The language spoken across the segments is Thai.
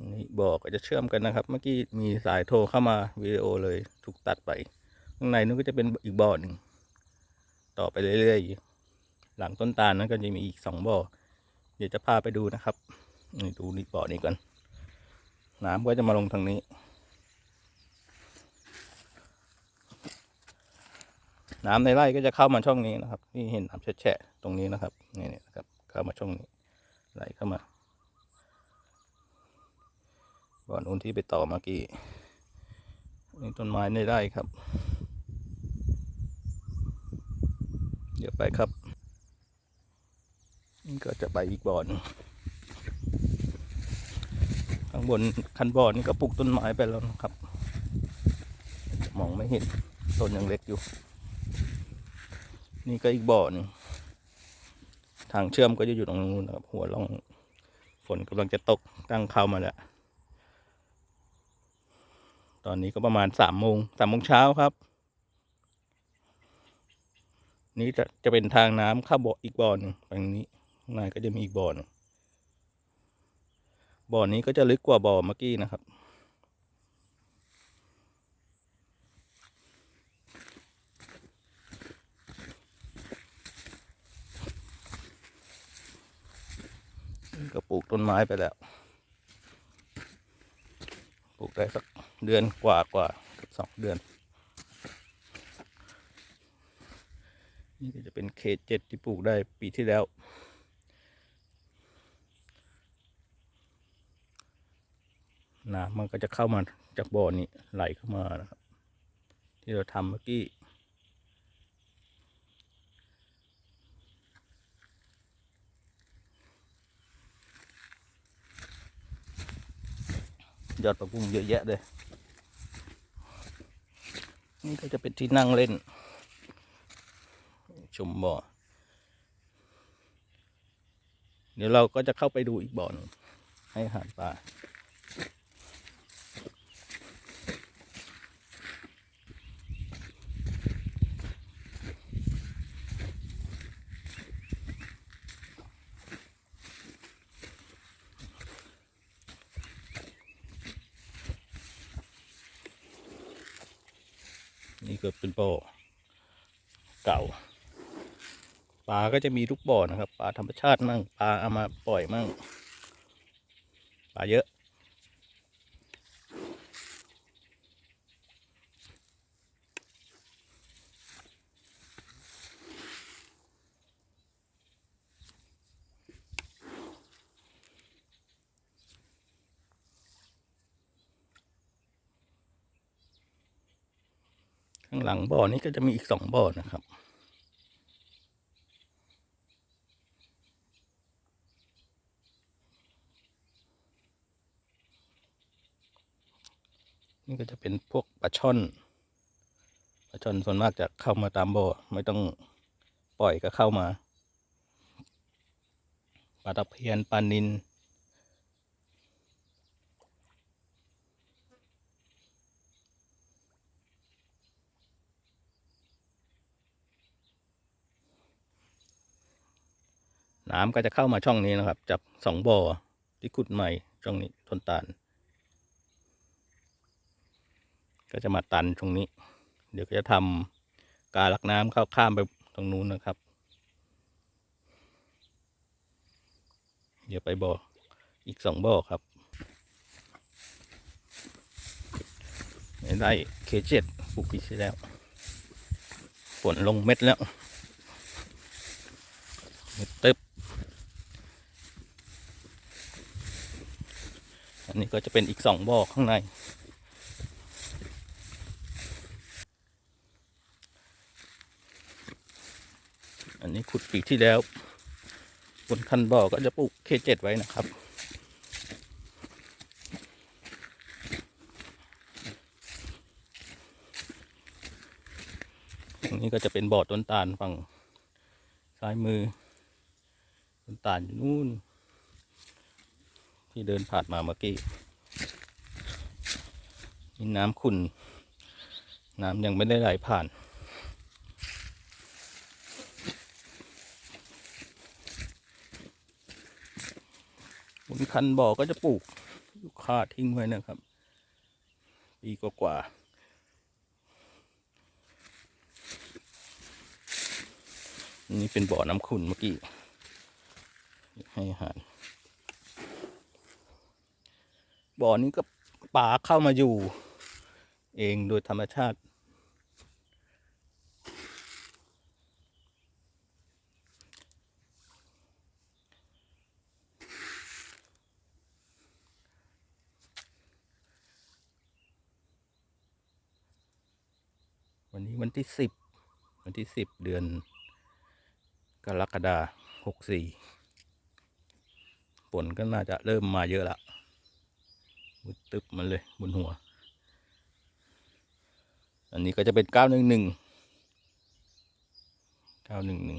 นี่บ่อก็จะเชื่อมกันนะครับ เมื่อกี้มีสายโทรเข้ามาวิดีโอเลยถูกตัดไป ข้างในนู้นก็จะเป็นอีกบ่อหนึ่งต่อไปเรื่อยๆหลังต้นตาลนั้นก็จะมีอีกสองบ่อเดี๋ยวจะพาไปดูนะครับนี่ดูนี่บ่อนี้ก่อนน้ำก็จะมาลงทางนี้ น้ำในไร่ก็จะเข้ามาช่องนี้นะครับที่เห็นน้ำแฉะตรงนี้นะครับนี่นะครับ เข้ามาช่องนี้ไหลเข้ามา บ่อนู้นที่ไปต่อเมื่อกี้นี่ต้นไม้ในไร่ครับ เดี๋ยวไปครับนี่ก็จะไปอีกบ่อนข้างบนคันบ่อนี่ก็ปลูกต้นไม้ไปแล้วนะครับ มองไม่เห็นต้นยังเล็กอยู่ นี่ก็อีกบ่อนึงทางเชื่อมก็จะอยู่ตรงนู้นนะครับหัวล่องฝนกำลังจะตกตั้งเข้ามาแล้ว ตอนนี้ก็ประมาณสามโมงสามโมงเช้าครับ นี่จะจะเป็นทางน้ำเข้าบ่ออีกบ่อหนึ่งฝั่งนี้ข้างในก็จะมีอีกบ่อหนึ่งบ่อนี้ก็จะลึกกว่าบ่อเมื่อกี้นะครับก็ปลูกต้นไม้ไปแล้ว ปลูกได้สักเดือนกว่ากว่าเกือบสองเดือน นี่ก็จะเป็นเขตเจ็ดที่ปลูกได้ปีที่แล้ว น้ำมันก็จะเข้ามาจากบ่อนี้ไหลเข้ามานะครับ ที่เราทำเมื่อกี้ ยอดประกุ้งเยอะแยะเลย นี่ก็จะเป็นที่นั่งเล่น ชมบ่อ เดี๋ยวเราก็จะเข้าไปดูอีกบ่อนึงให้อาหารปลา นี่ ก็เป็นบ่อเก่าปลาก็จะมีทุกบ่อนะครับปลาธรรมชาติมั่งปลาเอามาปล่อยมั่งปลาเยอะ ข้างหลังบ่อนี้ก็จะมีอีกสองบ่อนะครับ นี่ก็จะเป็นพวกปลาช่อนปลาช่อนส่วนมากจะเข้ามาตามบ่อไม่ต้องปล่อยก็เข้ามาปลาตะเพียนปลานิน น้ำก็จะเข้ามาช่องนี้นะครับ จากสองบ่อที่ขุดใหม่ช่องนี้ต้นตาล ก็จะมาตันตรงนี้ เดี๋ยวก็จะทำการลักน้ำเข้าข้ามไปตรงนู้นนะครับ เดี๋ยวไปบ่ออีกสองบ่อครับไร่เคเจ็ดปลูกปีที่แล้วฝนลงเม็ดแล้วเม็ดตึบ อันนี้ก็จะเป็นอีกสองบ่อข้างใน อันนี้ขุดปีที่แล้วบนคันบ่อก็จะปลูกเคเจ็ดไว้นะครับตรงนี้ก็จะเป็นบ่อต้นตาลฝั่งซ้ายมือ ต้นตาลอยู่นู่น ที่เดินผ่านมาเมื่อกี้มีน้ำขุ่น น้ำยังไม่ได้ไหลผ่านบนคันบ่อก็จะปลูกลูกค้าทิ้งไว้นะครับ ปีกว่าๆอันนี่เป็นบ่อน้ำขุ่นเมื่อกี้ ให้อาหาร บ่อนี้ก็ปลาเข้ามาอยู่ เองโดยธรรมชาติ วันนี้วันที่สิบวันที่สิบเดือน กรกฎาหกสี่ฝนก็น่าจะเริ่มมาเยอะละ มุดตึบมันเลยบนหัว อันนี้ก็จะเป็นเก้าหนึ่งหนึ่งเก้าหนึ่งหนึ่ง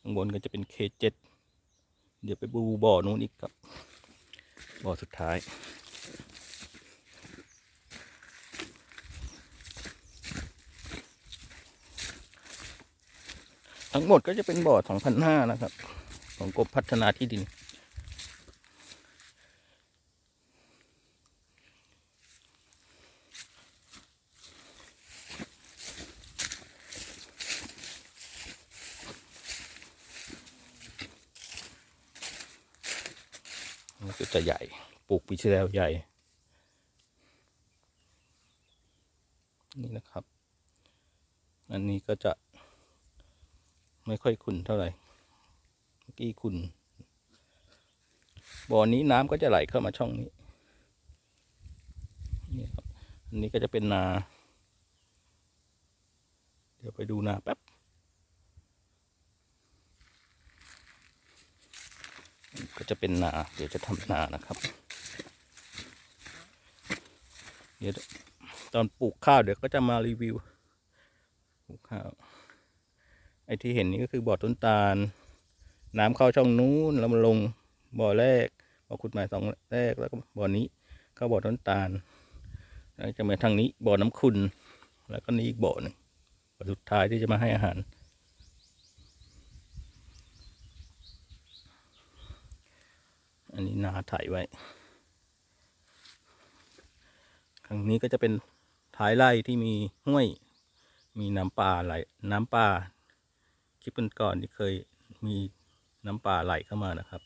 ข้างบนก็จะเป็นเคเจ็ดเดี๋ยวไปบูบ่อนู้นอีกครับ บ่อสุดท้ายทั้งหมดก็จะเป็นบ่อ 2,500 นะครับ ของกรมพัฒนาที่ดิน มันก็จะใหญ่ ปลูกปีที่แล้วใหญ่ นี่นะครับ อันนี้ก็จะไม่ค่อยขุ่นเท่าไหร่ เมื่อกี้ขุ่น บ่อนี้น้ำก็จะไหลเข้ามาช่องนี้นี่ครับ อันนี้ก็จะเป็นนา เดี๋ยวไปดูนาแป๊บ ก็จะเป็นนา เดี๋ยวจะทำนานะครับ เดี๋ยวตอนปลูกข้าวเดี๋ยวก็จะมารีวิวปลูกข้าว ไอ้ที่เห็นนี่ก็คือบ่อต้นตาล น้ำเข้าช่องนู้นแล้วมันลงบ่อแรกบ่อขุดใหม่สองแรกแล้วก็บ่อนี้เข้าบ่อต้นตาลแล้วจะมาทางนี้บ่อน้ำขุ่นแล้วก็นี้อีกบ่อหนึ่งบ่อสุดท้ายที่จะมาให้อาหาร อันนี้นาถ่ายไว้ ครั้งนี้ก็จะเป็นท้ายไร่ที่มีห้วย มีน้ำป่าไหลน้ำป่าคลิปก่อนๆที่เคยมีน้ำป่าไหลเข้ามานะครับ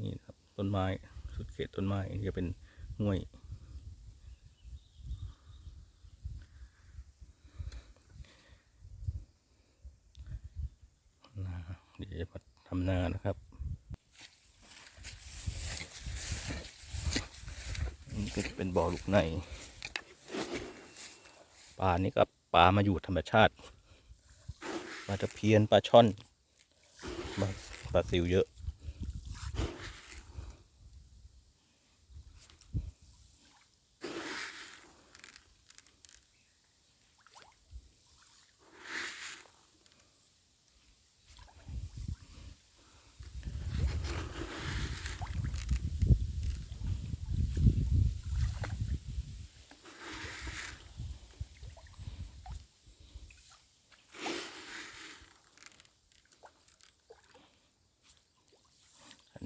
นี่ครับต้นไม้สุดเขตต้นไม้จะเป็นห้วยนาเดี๋ยวจะมาทำนานะครับ นี่ ก็จะเป็นบ่อลูกในปลานี่ก็ปลามาอยู่ธรรมชาติปลาตะเพียนปลาช่อนปลาปลาซิวเยอะ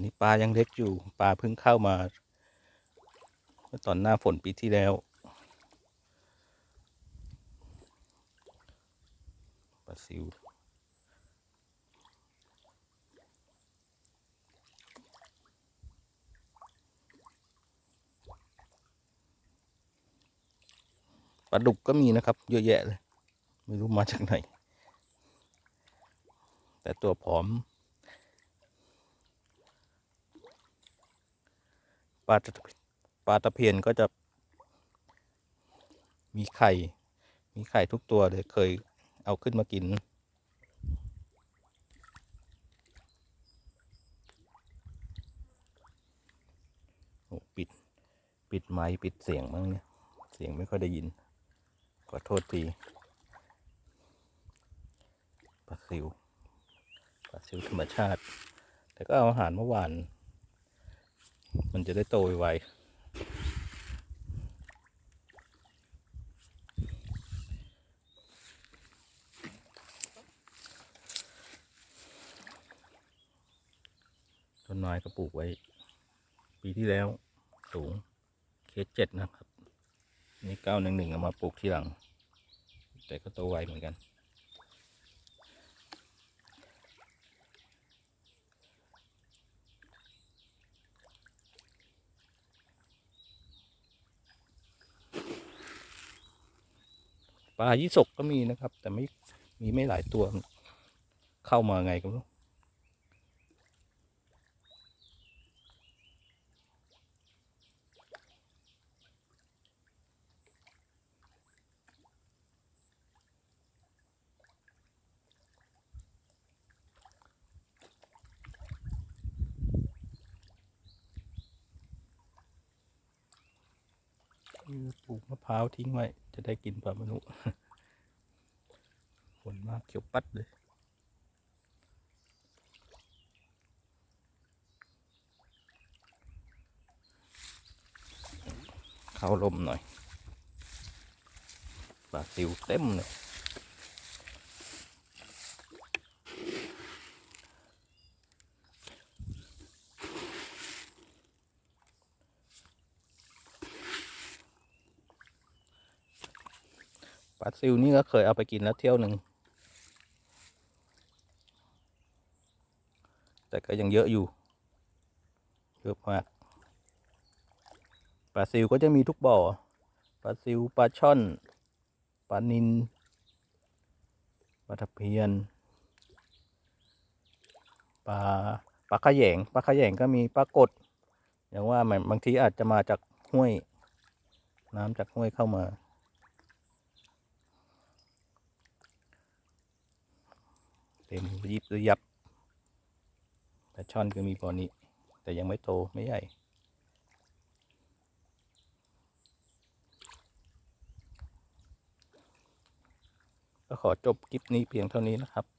นนี้ปลายังเล็กอยู่ ปลาเพิ่งเข้ามาเมื่อตอนหน้าฝนปีที่แล้ว ปลาซิวปลาดุกก็มีนะครับ เยอะแยะเลย ไม่รู้มาจากไหน แต่ตัวผอม ปลาตะปลาตะเพียนก็จะ มีไข่ มีไข่ทุกตัวเลยเคยเอาขึ้นมากิน โอ้ปิด ปิดไม้ปิดเสียงบ้างเนี่ย เสียงไม่ค่อยได้ยิน ขอโทษทีปลาซิวปลาซิวธรรมชาติ แต่ก็เอาอาหารเมื่อวาน มันจะได้โตไวต้นไม้ก็ปลูกไว้ ปีที่แล้วสูงเคสเจ็ดนะครับ นี่เก้าหนึ่งหนึ่งเอามาปลูกที่หลัง แต่ก็โตไวเหมือนกัน ลายี่สกก็มีนะครับ แต่ไม่มีไม่หลายตัว เข้ามาไงก็ไม่รู้ปลูกมะพร้าวทิ้งไว้ จะได้กินปลาไม่รู้ฝนมากเขียวปัดเลยเข้าลมหน่อยปลาติวเต็มเลย ปลาซิวนี่ก็เคยเอาไปกินแล้วเที่ยวหนึ่ง แต่ก็ยังเยอะอยู่ เยอะมาก ปลาซิวก็จะมีทุกบ่อ ปลาซิวปลาช่อน ปลานิน ปลาตะเพียน ปลา ปลาขะแยง ปลาขะแยงก็มีปลากดอย่างว่ามันบางทีอาจจะมาจากห้วย น้ำจากห้วยเข้ามา ต็มยิบยับแต่ช่อนก็มีพอนี้ แต่ยังไม่โตไม่ใหญ่ก็ขอจบคลิปนี้เพียงเท่านี้นะครับ